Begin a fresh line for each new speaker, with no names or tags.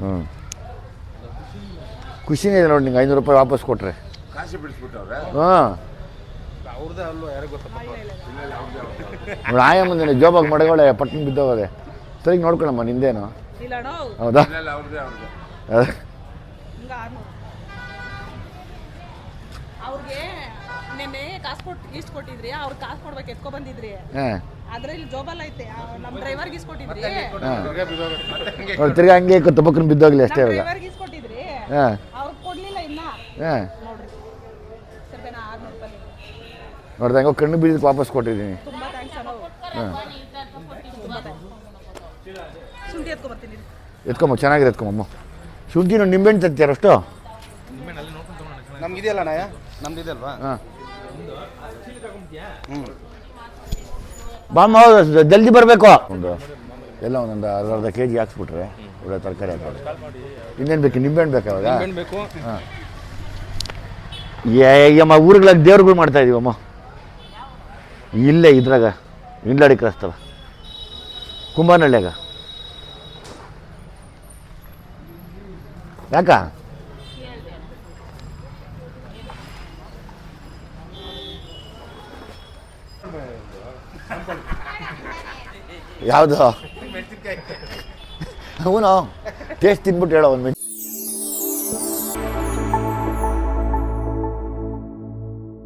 ಹ್ಞೂ ಖುಷಿನೇ ಇದೆ ನೋಡಿ ನಿಂಗೆ ಐನೂರು ರೂಪಾಯಿ ವಾಪಸ್ ಕೊಟ್ರೆ.
ಕಾಸಿ ಬಿಡಿಸ್ಬಿಟ್ಟವ್ರೆ?
ಹಾಂ.
ಅವ್ರದ್ದೇ ಅಲ್ವಾ ಯಾರಿಗೆ
ಆಯ ಮುಂದೆ ಜೋಬಾಗಿ ಮಡಗೋಳೆ ಪಟ್ಟಣ ಬಿದ್ದೋಗದೆ. ಸರಿ ನೋಡ್ಕೊಳಮ್ಮ ನಿಂದೇನು?
ಇಲ್ಲ
ಹೌದಾ?
ಇಲ್ಲ
ಅವ್ರಿಗೆ ನೆನ್ನೆ ಕಾಸು ಕೊಟ್ಟು ಇಷ್ಟು ಕೊಟ್ಟಿದ್ರಿ ಅವ್ರಿಗೆ ಕಾಸು ಕೊಡ್ಬೇಕು ಎತ್ಕೊ ಬಂದಿದ್ರಿ.
ಹಾಂ.
ಆದ್ರೆ ಇಲ್ಲಿ ಜೋಬಲ್ ಐತೆ. ನಮ್ಮ ನಮ್ ಡ್ರೈವರ್ಗೆ ಇಸ್ಕೊಟ್ಟಿದ್ರಿ
ನೋಡಿ ತಿರ್ಗಾ ಹಂಗೆ ತುಪ್ಪಕ್ಕನ ಬಿದ್ದೋಗ್ಲಿ ಅಷ್ಟೇ ಇವಾಗ.
ಡ್ರೈವರ್ಗೆ ಇಸ್ಕೊಟ್ಟಿದ್ರಿ
ಹಾಂ.
ಅವ್ರು ಕೊಡ್ಲಿಲ್ಲ ಇನ್ನ.
ಹಾಂ.
ನೋಡ್ರಿ. ಸ್ವಲ್ಪ ಆರ್ನೂರು ರೂಪಾಯಿ.
ನೋಡ್ದೆ ಹಂಗೋ ಕಣ್ಣು ಬೀಳಿದ್ ವಾಪಸ್ ಕೊಟ್ಟಿದ್ದೀನಿ.
ತುಂಬಾ ಥ್ಯಾಂಕ್ಸ್ ಅಣ್ಣ ಥ್ಯಾಂಕ್ಸ್ ಶುಂಠಿ ಎತ್ಕೊ ಬರ್ತೀನಿ ಇರು.
ಎತ್ಕೊಂಬ ಚೆನ್ನಾಗಿದೆ ಎತ್ಕೊಂಬಮ್ಮ ಶುಂಠಿ ನೋಡಿ ನಿಂಬೆಹಣ್ಣು ತರ್ತೀಯಾರ ಅಷ್ಟು?
ನಮ್ಗೆ ಇದೆಯಲ್ಲ ನಾಯ? ನಮ್ದು ಇದೆಯಲ್ವಾ
ಹಾಂ.
ಹ್ಞೂ
ಬಾಮ್ಮ ಹೌದು, ಜಲ್ದಿ ಬರಬೇಕು. ಒಂದು ಎಲ್ಲ ಒಂದೊಂದು ಅರ್ಧ ಅರ್ಧ ಕೆ ಜಿ ಹಾಕ್ಸ್ಬಿಟ್ರೆ ಒಳ್ಳೆ ತರಕಾರಿ ಹಾಕೋದು ಇನ್ನೇನು ಬೇಕು ನಿಂಬೆಹಣ್ಣು ಬೇಕು ಅವಾಗ?
ಹಾಂ. ಬೇಕು
ಏಯಮ್ಮ ಊರುಗಳಿಗೆ ದೇವ್ರುಗಳು ಮಾಡ್ತಾ ಇದೀವಮ್ಮ. ಇಲ್ಲೇ ಇದ್ರಾಗ ಇಂಡ್ಲಾಡಿ ಕ್ರಸ್ತಲ್ಲ ಕುಂಬಾನಹಳ್ಳಿಯಾಗ ಯಾಕ? ಯಾವುದು? ಅವನು ಟೇಸ್ಟ್ ತಿನ್ಬಿಟ್ಟು ಹೇಳೋ ಒಂದು